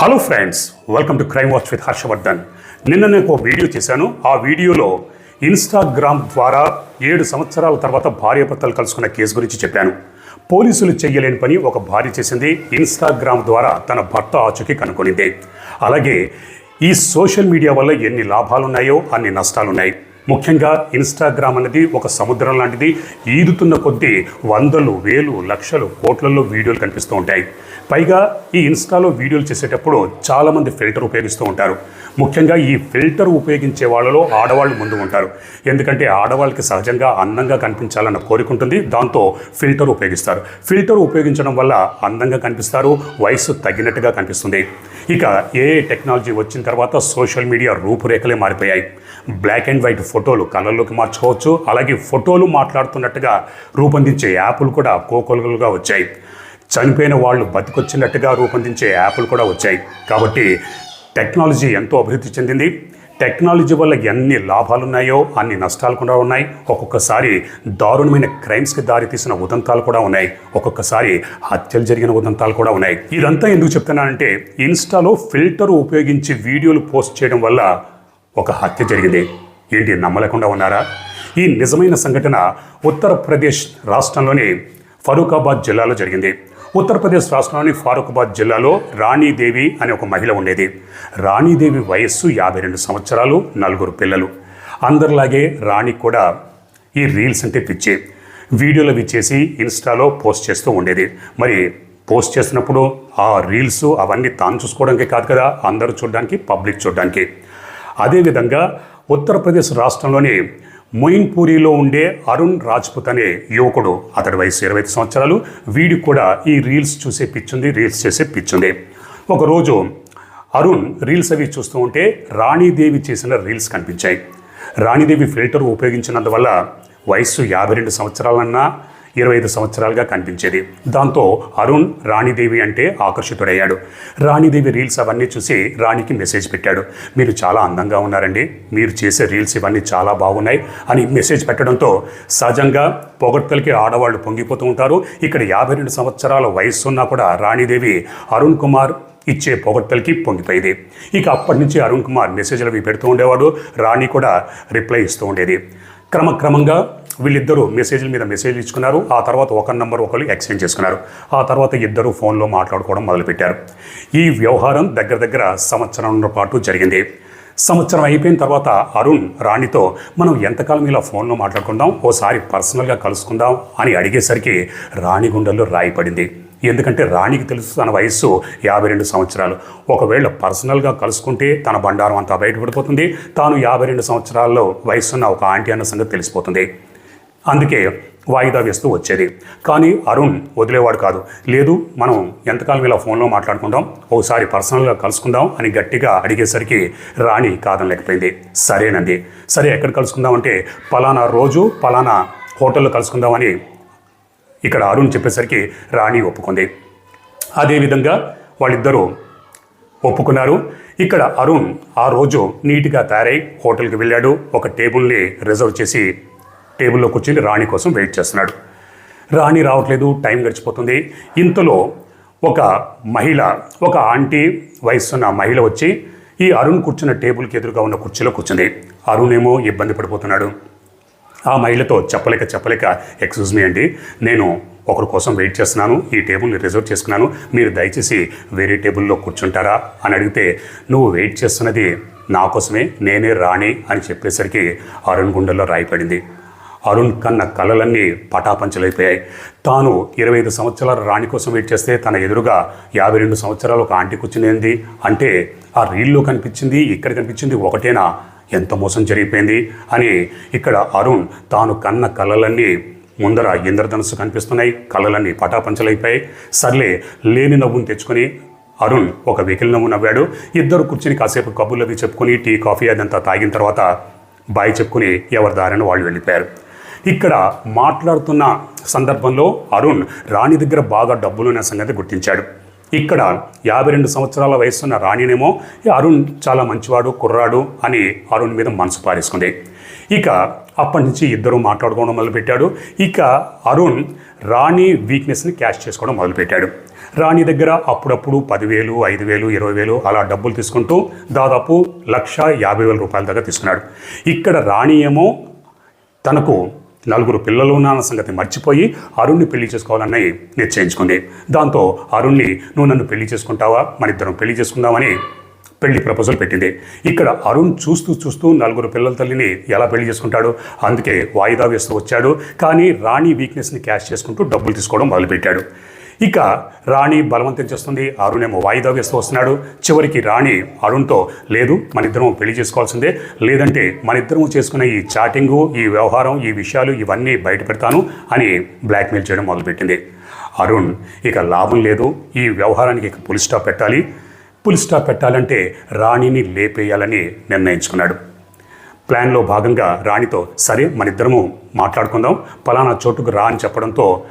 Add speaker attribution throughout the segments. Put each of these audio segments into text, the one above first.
Speaker 1: Hello friends welcome to crime watch with Harshavardhan నిన్న నేను ఒక వీడియో చేశాను. ఆ వీడియోలో ఇన్స్టాగ్రామ్ ద్వారా ఏడు సంవత్సరాల తర్వాత భార్యాభర్తలు కలుసుకున్న కేసు గురించి చెప్పాను. పోలీసులు చేయలేని పని ఒక భార్య చేసింది. ఇన్స్టాగ్రామ్ ద్వారా తన భర్త ఆచూకీ కనుగొనింది అలాగే ఈ సోషల్ మీడియా వల్ల ఎన్ని లాభాలున్నాయో అన్ని నష్టాలున్నాయి. ముఖ్యంగా ఇన్స్టాగ్రామ్ అనేది ఒక సముద్రం లాంటిది. ఈదుతున్న కొద్దీ వందలు వేలు లక్షలు కోట్లలో వీడియోలు కనిపిస్తూ ఉంటాయి. పైగా ఈ ఇన్స్టాలో వీడియోలు చేసేటప్పుడు చాలామంది ఫిల్టర్ ఉపయోగిస్తూ ఉంటారు. ముఖ్యంగా ఈ ఫిల్టర్ ఉపయోగించే వాళ్ళలో ఆడవాళ్ళు ముందు ఉంటారు. ఎందుకంటే ఆడవాళ్ళకి సహజంగా అందంగా కనిపించాలన్న కోరిక ఉంటుంది. దాంతో ఫిల్టర్ ఉపయోగిస్తారు. ఫిల్టర్ ఉపయోగించడం వల్ల అందంగా కనిపిస్తారు. వయసు తగ్గినట్టుగా కనిపిస్తుంది. ఇక ఏ టెక్నాలజీ వచ్చిన తర్వాత సోషల్ మీడియా రూపురేఖలే మారిపోయాయి. బ్లాక్ అండ్ వైట్ ఫోటోలు కలర్లోకి మార్చుకోవచ్చు. అలాగే ఫోటోలు మాట్లాడుతున్నట్టుగా రూపొందించే యాప్లు కూడా కోకొలుగులుగా వచ్చాయి. చనిపోయిన వాళ్ళు బతికొచ్చినట్టుగా రూపొందించే యాప్లు కూడా వచ్చాయి. కాబట్టి టెక్నాలజీ ఎంతో అభివృద్ధి చెందింది. టెక్నాలజీ వల్ల ఎన్ని లాభాలు ఉన్నాయో అన్ని నష్టాలు కూడా ఉన్నాయి. ఒక్కొక్కసారి దారుణమైన క్రైమ్స్కి దారితీసిన ఉదంతాలు కూడా ఉన్నాయి. ఒక్కొక్కసారి హత్యలు జరిగిన ఉదంతాలు కూడా ఉన్నాయి. ఇదంతా ఎందుకు చెప్తున్నానంటే ఇన్స్టాలో ఫిల్టర్ ఉపయోగించి వీడియోలు పోస్ట్ చేయడం వల్ల ఒక హత్య జరిగింది. ఏంటి నమ్మలేకుండా ఉన్నారా? ఈ నిజమైన సంఘటన ఉత్తరప్రదేశ్ రాష్ట్రంలోని ఫరూకాబాద్ జిల్లాలో జరిగింది. ఉత్తరప్రదేశ్ రాష్ట్రంలోని ఫారూఖాబాద్ జిల్లాలో రాణీదేవి అనే ఒక మహిళ ఉండేది. రాణీదేవి వయస్సు యాభై రెండు సంవత్సరాలు నలుగురు పిల్లలు. అందరిలాగే రాణి కూడా ఈ రీల్స్ అంటే పిచ్చి. వీడియోలు అవి చేసి ఇన్స్టాలో పోస్ట్ చేస్తూ ఉండేది. మరి పోస్ట్ చేసినప్పుడు ఆ రీల్స్ అవన్నీ తాను చూసుకోవడానికి కాదు కదా అందరూ చూడడానికి పబ్లిక్ చూడడానికి. అదేవిధంగా ఉత్తరప్రదేశ్ రాష్ట్రంలోని మొయిన్పూరిలో ఉండే అరుణ్ రాజ్పుత్ అనే యువకుడు. అతడి వయసు ఇరవై ఐదు సంవత్సరాలు. వీడికి కూడా ఈ రీల్స్ చూసే పిచ్చుంది రీల్స్ చేసే పిచ్చుంది ఒకరోజు అరుణ్ రీల్స్ అవి చూస్తూ ఉంటే రాణీదేవి చేసిన రీల్స్ కనిపించాయి. రాణీదేవి ఫిల్టర్ ఉపయోగించినందువల్ల వయస్సు యాభై రెండు సంవత్సరాలన్నా ఇరవై ఐదు సంవత్సరాలుగా కనిపించేది. దాంతో అరుణ్ రాణిదేవి అంటే ఆకర్షితుడయ్యాడు. రాణిదేవి రీల్స్ అవన్నీ చూసి రాణికి మెసేజ్ పెట్టాడు. మీరు చాలా అందంగా ఉన్నారండి. మీరు చేసే రీల్స్ ఇవన్నీ చాలా బాగున్నాయి అని మెసేజ్ పెట్టడంతో సహజంగా పొగడ్తలకి ఆడవాళ్ళు పొంగిపోతూ ఉంటారు. ఇక్కడ యాభై రెండు సంవత్సరాల వయస్సు ఉన్నా కూడా రాణిదేవి అరుణ్ కుమార్ ఇచ్చే పొగడ్తలకి పొంగిపోయేది. ఇక అప్పటి నుంచి అరుణ్ కుమార్ మెసేజ్లు అవి పెడుతూ ఉండేవాడు. రాణి కూడా రిప్లై ఇస్తూ ఉండేది. క్రమక్రమంగా వీళ్ళిద్దరూ మెసేజ్ల మీద మెసేజ్ ఇచ్చుకున్నారు. ఆ తర్వాత ఒక నంబర్ ఒకరు ఎక్స్చేంజ్ చేసుకున్నారు. ఆ తర్వాత ఇద్దరు ఫోన్లో మాట్లాడుకోవడం మొదలుపెట్టారు. ఈ వ్యవహారం దగ్గర దగ్గర సంవత్సరం పాటు జరిగింది. సంవత్సరం అయిపోయిన తర్వాత అరుణ్ రాణితో మనం ఎంతకాలం ఇలా ఫోన్లో మాట్లాడుకుందాం? ఓసారి పర్సనల్గా కలుసుకుందాం? అని అడిగేసరికి రాణి గుండెల్లో రాయి పడింది. ఎందుకంటే రాణికి తెలుసు తన వయస్సు యాభై రెండు సంవత్సరాలు. ఒకవేళ పర్సనల్గా కలుసుకుంటే తన బండారం అంతా బయటపడిపోతుంది. తాను యాభై రెండు సంవత్సరాల్లో వయసున్న ఒక ఆంటీ అన్న సంగతి తెలిసిపోతుంది. అందుకే వాయిదా వేస్తూ వచ్చేది. కానీ అరుణ్ వదిలేవాడు కాదు. లేదు మనం ఎంతకాలం ఇలా ఫోన్లో మాట్లాడుకుందాం? ఒకసారి పర్సనల్గా కలుసుకుందాం అని గట్టిగా అడిగేసరికి రాణి కాదనలేకపోయింది. సరేనండి. సరే ఎక్కడ కలుసుకుందాం అంటే పలానా రోజు పలానా హోటల్లో కలుసుకుందామని ఇక్కడ అరుణ్ చెప్పేసరికి రాణి ఒప్పుకుంది. అదేవిధంగా వాళ్ళిద్దరూ ఒప్పుకున్నారు. ఇక్కడ అరుణ్ ఆ రోజు నీట్గా తయారై హోటల్కి వెళ్ళాడు. ఒక టేబుల్ని రిజర్వ్ చేసి టేబుల్లో కూర్చుని రాణి కోసం వెయిట్ చేస్తున్నాడు. రాణి రావట్లేదు టైం గడిచిపోతుంది. ఇంతలో ఒక మహిళ ఒక ఆంటీ వయసున్న మహిళ వచ్చి ఈ అరుణ్ కూర్చున్న టేబుల్కి ఎదురుగా ఉన్న కుర్చీలో కూర్చుంది. అరుణ్ ఏమో ఇబ్బంది పడిపోతున్నాడు. ఆ మహిళతో చెప్పలేక చెప్పలేక ఎక్స్క్యూజ్ మీ అండి నేను ఒకరి కోసం వెయిట్ చేస్తున్నాను ఈ టేబుల్ని రిజర్వ్ చేసుకున్నాను. మీరు దయచేసి వేరే టేబుల్లో కూర్చుంటారా? అని అడిగితే నువ్వు వెయిట్ చేస్తున్నది నా కోసమే నేనే రాణి అని చెప్పేసరికి అరుణ్ గుండెల్లో రాయిపడింది. అరుణ్ కన్న కళలన్నీ పటాపంచలైపోయాయి. తాను ఇరవై ఐదు సంవత్సరాల రాణి కోసం వెయిట్ చేస్తే తన ఎదురుగా యాభై రెండు సంవత్సరాలు ఒక ఆంటీ కూర్చునేది అంటే ఆ రీల్లో కనిపించింది ఇక్కడ కనిపించింది ఒకటేనా? ఎంత మోసం జరిగిపోయింది అని ఇక్కడ అరుణ్ తాను కన్న కళలన్నీ ముందర ఇంద్రధనస్సు కనిపిస్తున్నాయి. కళలన్నీ పటాపంచలైపోయాయి. సర్లే లేని నవ్వును తెచ్చుకొని అరుణ్ ఒక వెకిలి నవ్వు నవ్వాడు. ఇద్దరు కూర్చుని కాసేపు కబుర్లు అవి చెప్పుకొని టీ కాఫీ అదంతా తాగిన తర్వాత బాయ్ చెప్పుకుని ఎవరి దారిన వాళ్ళు వెళ్ళిపోయారు. ఇక్కడ మాట్లాడుతున్న సందర్భంలో అరుణ్ రాణి దగ్గర బాగా డబ్బులున్న సంగతి గుర్తించాడు. ఇక్కడ యాభై రెండు సంవత్సరాల వయసున్న రాణినేమో అరుణ్ చాలా మంచివాడు కుర్రాడు అని అరుణ్ మీద మనసు పారేసుకుంది. ఇక అప్పటి నుంచి ఇద్దరు మాట్లాడుకోవడం మొదలుపెట్టాడు. ఇక అరుణ్ రాణి వీక్నెస్ని క్యాష్ చేసుకోవడం మొదలుపెట్టాడు. రాణి దగ్గర అప్పుడప్పుడు పదివేలు ఐదు వేలు ఇరవై వేలు అలా డబ్బులు తీసుకుంటూ దాదాపు లక్ష యాభై వేల రూపాయల దాకా తీసుకున్నాడు. ఇక్కడ రాణి ఏమో తనకు నలుగురు పిల్లలు ఉన్న సంగతి మర్చిపోయి అరుణ్ని పెళ్ళి చేసుకోవాలని నిశ్చయించుకుంది. దాంతో అరుణ్ని నువ్వు నన్ను పెళ్ళి చేసుకుంటావా? మన ఇద్దరం పెళ్ళి చేసుకుందామని పెళ్ళి ప్రపోజల్ పెట్టింది. ఇక్కడ అరుణ్ చూస్తూ చూస్తూ నలుగురు పిల్లల తల్లిని ఎలా పెళ్ళి చేసుకుంటాడు? అందుకే వాయిదా వేస్తూ వచ్చాడు. కానీ రాణి వీక్నెస్ని క్యాష్ చేసుకుంటూ డబ్బులు తీసుకోవడం మొదలుపెట్టాడు. ఇక రాణి బలవంతం చేస్తుంది. అరుణేమో వాయిదా వేస్తూ వస్తున్నాడు. చివరికి రాణి అరుణ్తో లేదు మన ఇద్దరం పెళ్ళి చేసుకోవాల్సిందే. లేదంటే మన ఇద్దరం చేసుకునే ఈ చాటింగు ఈ వ్యవహారం ఈ విషయాలు ఇవన్నీ బయట పెడతాను అని బ్లాక్మెయిల్ చేయడం మొదలుపెట్టింది. అరుణ్ ఇక లాభం లేదు. ఈ వ్యవహారానికి ఇక పులి స్టాప్ పెట్టాలి. పులి స్టాప్ పెట్టాలంటే రాణిని లేపేయాలని నిర్ణయించుకున్నాడు. ప్లాన్లో భాగంగా రాణితో సరే మన ఇద్దరము మాట్లాడుకుందాం. పలానా చోటుకు రా అని చెప్పడంతో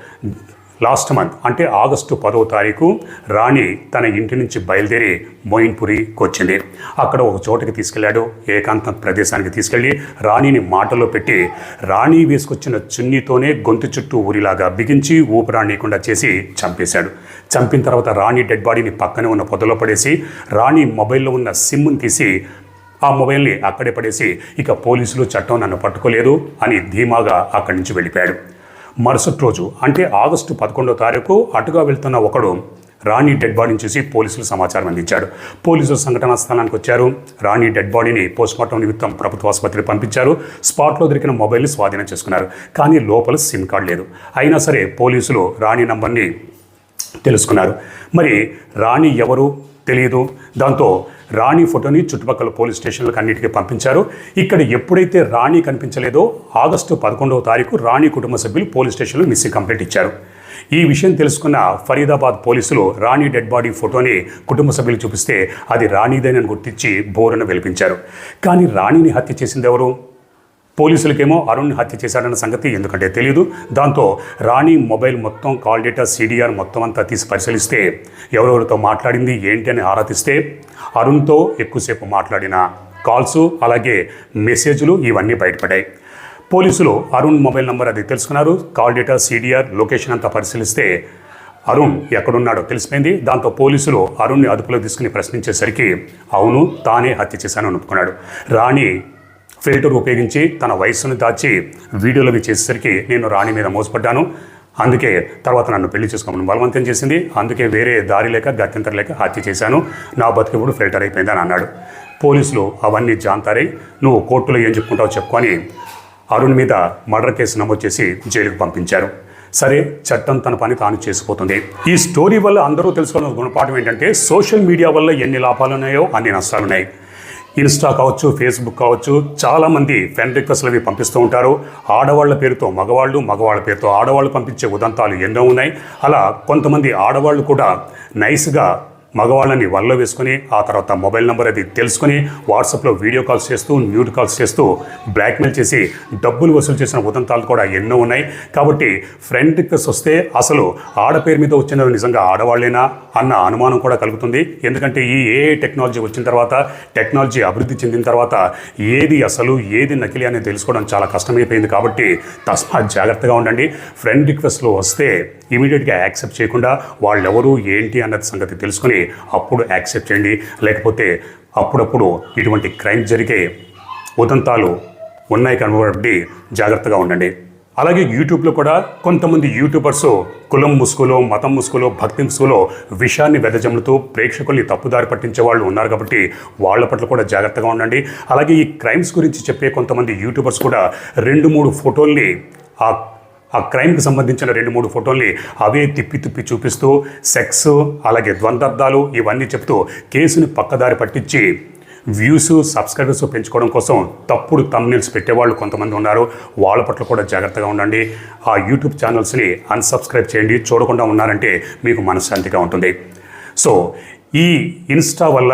Speaker 1: లాస్ట్ మంత్ అంటే ఆగస్టు పదవ తారీఖు రాణి తన ఇంటి నుంచి బయలుదేరి మోయిన్పురికి వచ్చింది అక్కడ ఒక చోటకి తీసుకెళ్ళాడు ఏకాంత ప్రదేశానికి తీసుకెళ్ళి రాణిని మాటలో పెట్టి రాణి వేసుకొచ్చిన చున్నీతోనే గొంతు చుట్టూ ఊరిలాగా బిగించి ఊపిరాణీయకుండా చేసి చంపేశాడు. చంపిన తర్వాత రాణి డెడ్ బాడీని పక్కనే ఉన్న పొదలో పడేసి రాణి మొబైల్లో ఉన్న సిమ్ని తీసి ఆ మొబైల్ని అక్కడే పడేసి ఇక పోలీసులు చట్టం నన్ను పట్టుకోలేదు అని ధీమాగా అక్కడి నుంచి వెళ్ళిపోయాడు. మరుసటి రోజు అంటే ఆగస్టు పదకొండో తారీఖు అటుగా వెళ్తున్న ఒకడు రాణి డెడ్ బాడీని చూసి పోలీసులు సమాచారం అందించాడు పోలీసులు సంఘటనా స్థలానికి వచ్చారు. రాణి డెడ్ బాడీని పోస్ట్మార్టం నిమిత్తం ప్రభుత్వ ఆసుపత్రికి పంపించారు. స్పాట్లో దొరికిన మొబైల్ని స్వాధీనం చేసుకున్నారు. కానీ లోపల సిమ్ కార్డ్ లేదు. అయినా సరే పోలీసులు రాణి నంబర్ని తెలుసుకున్నారు. మరి రాణి ఎవరు? తెలియదు. దాంతో రాణి ఫోటోని చుట్టుపక్కల పోలీస్ స్టేషన్లకు అన్నిటికీ పంపించారు. ఇక్కడ ఎప్పుడైతే రాణి కనిపించలేదో ఆగస్టు పదకొండవ తారీఖు రాణి కుటుంబ సభ్యులు పోలీస్ స్టేషన్లో మిస్సింగ్ కంప్లైంట్ ఇచ్చారు. ఈ విషయం తెలుసుకున్న ఫరీదాబాద్ పోలీసులు రాణి డెడ్ బాడీ ఫోటోని కుటుంబ సభ్యులు చూపిస్తే అది రాణిదేనని గుర్తించి బోరును వెలిపించారు. కానీ రాణిని హత్య చేసింది ఎవరు? పోలీసులకేమో అరుణ్ హత్య చేశాడన్న సంగతి ఎందుకంటే తెలియదు దాంతో రాణి మొబైల్ మొత్తం కాల్ డేటా సీడీఆర్ మొత్తం అంతా తీసి పరిశీలిస్తే ఎవరెవరితో మాట్లాడింది ఏంటి అని ఆరాధిస్తే అరుణ్తో ఎక్కువసేపు మాట్లాడిన కాల్స్ అలాగే మెసేజ్లు ఇవన్నీ బయటపడ్డాయి. పోలీసులు అరుణ్ మొబైల్ నంబర్ అది తెలుసుకున్నారు. కాల్ డేటా సీడీఆర్ లొకేషన్ అంతా పరిశీలిస్తే అరుణ్ ఎక్కడున్నాడో తెలిసిపోయింది. దాంతో పోలీసులు అరుణ్ని అదుపులో తీసుకుని ప్రశ్నించేసరికి అవును తానే హత్య చేశానని అనుకున్నాడు రాణి ఫిల్టర్ ఉపయోగించి తన వయస్సును దాచి వీడియోలు అవి చేసేసరికి నేను రాణి మీద మోసపడ్డాను. అందుకే తర్వాత నన్ను పెళ్ళి చేసుకోమని బలవంతం చేసింది. అందుకే వేరే దారి లేక గత్యంతర లేక హత్య చేశాను. నా బతుకుడు ఫిల్టర్ అయిపోయిందని అన్నాడు. పోలీసులు అవన్నీ జాంతారై. నువ్వు కోర్టులో ఏం చెప్పుకుంటావో చెప్పుకొని అరుణ్ మీద మర్డర్ కేసు నమోదు చేసి జైలుకు పంపించారు. సరే చట్టం తన పని తాను చేసిపోతుంది ఈ స్టోరీ వల్ల అందరూ తెలుసుకోవాల్సిన గుణపాఠం ఏంటంటే సోషల్ మీడియా వల్ల ఎన్ని లాభాలు ఉన్నాయో అన్ని నష్టాలు ఉన్నాయి ఇన్స్టా కావచ్చు ఫేస్బుక్ కావచ్చు చాలామంది ఫ్రెండ్ రిక్వెస్ట్లు అవి పంపిస్తూ ఉంటారు. ఆడవాళ్ళ పేరుతో మగవాళ్ళు మగవాళ్ళ పేరుతో ఆడవాళ్ళు పంపించే ఉదంతాలు ఎన్నో ఉన్నాయి. అలా కొంతమంది ఆడవాళ్ళు కూడా నైస్గా మగవాళ్ళని వల్ల వేసుకుని ఆ తర్వాత మొబైల్ నెంబర్ అది తెలుసుకుని వాట్సాప్లో వీడియో కాల్స్ చేస్తూ న్యూడ్ కాల్స్ చేస్తూ బ్లాక్మెయిల్ చేసి డబ్బులు వసూలు చేసిన ఉదంతాలు కూడా ఎన్నో ఉన్నాయి. కాబట్టి ఫ్రెండ్ రిక్వెస్ట్ వస్తే అసలు ఆడపేరు మీద వచ్చిన నిజంగా ఆడవాళ్ళేనా అన్న అనుమానం కూడా కలుగుతుంది. ఎందుకంటే ఈ ఏ టెక్నాలజీ వచ్చిన తర్వాత టెక్నాలజీ అభివృద్ధి చెందిన తర్వాత ఏది అసలు ఏది నకిలీ అనేది తెలుసుకోవడం చాలా కష్టమైపోయింది. కాబట్టి తస్మాత్ జాగ్రత్తగా ఉండండి. ఫ్రెండ్ రిక్వెస్ట్లు వస్తే ఇమీడియట్గా యాక్సెప్ట్ చేయకుండా వాళ్ళెవరు ఏంటి అన్నది సంగతి తెలుసుకుని అప్పుడు యాక్సెప్ట్ చేయండి. లేకపోతే అప్పుడప్పుడు ఇటువంటి క్రైమ్ జరిగే ఉదంతాలు ఉన్నాయి కనుబడి జాగ్రత్తగా ఉండండి. అలాగే యూట్యూబ్లో కూడా కొంతమంది యూట్యూబర్స్ కులం ముసుగులో మతం ముసుగులో భక్తి ముసుగులో విషయాన్ని వెదజమ్ముతూ ప్రేక్షకుల్ని తప్పుదారి పట్టించే వాళ్ళు ఉన్నారు కాబట్టి వాళ్ళ పట్ల కూడా జాగ్రత్తగా ఉండండి. అలాగే ఈ క్రైమ్స్ గురించి చెప్పే కొంతమంది యూట్యూబర్స్ కూడా రెండు మూడు ఫోటోల్ని ఆ ఆ క్రైమ్కి సంబంధించిన రెండు మూడు ఫోటోల్ని అవే తిప్పి తిప్పి చూపిస్తూ సెక్స్ అలాగే ద్వంద్వార్థాలు ఇవన్నీ చెప్తూ కేసుని పక్కదారి పట్టించి వ్యూస్ సబ్స్క్రైబర్స్ పెంచుకోవడం కోసం తప్పుడు తమ్నిల్స్ పెట్టేవాళ్ళు కొంతమంది ఉన్నారు. వాళ్ళ పట్ల కూడా జాగ్రత్తగా ఉండండి. ఆ యూట్యూబ్ ఛానల్స్ని అన్సబ్స్క్రైబ్ చేయండి. చూడకుండా ఉన్నారంటే మీకు మనశ్శాంతిగా ఉంటుంది. సో ఈ ఇన్స్టా వల్ల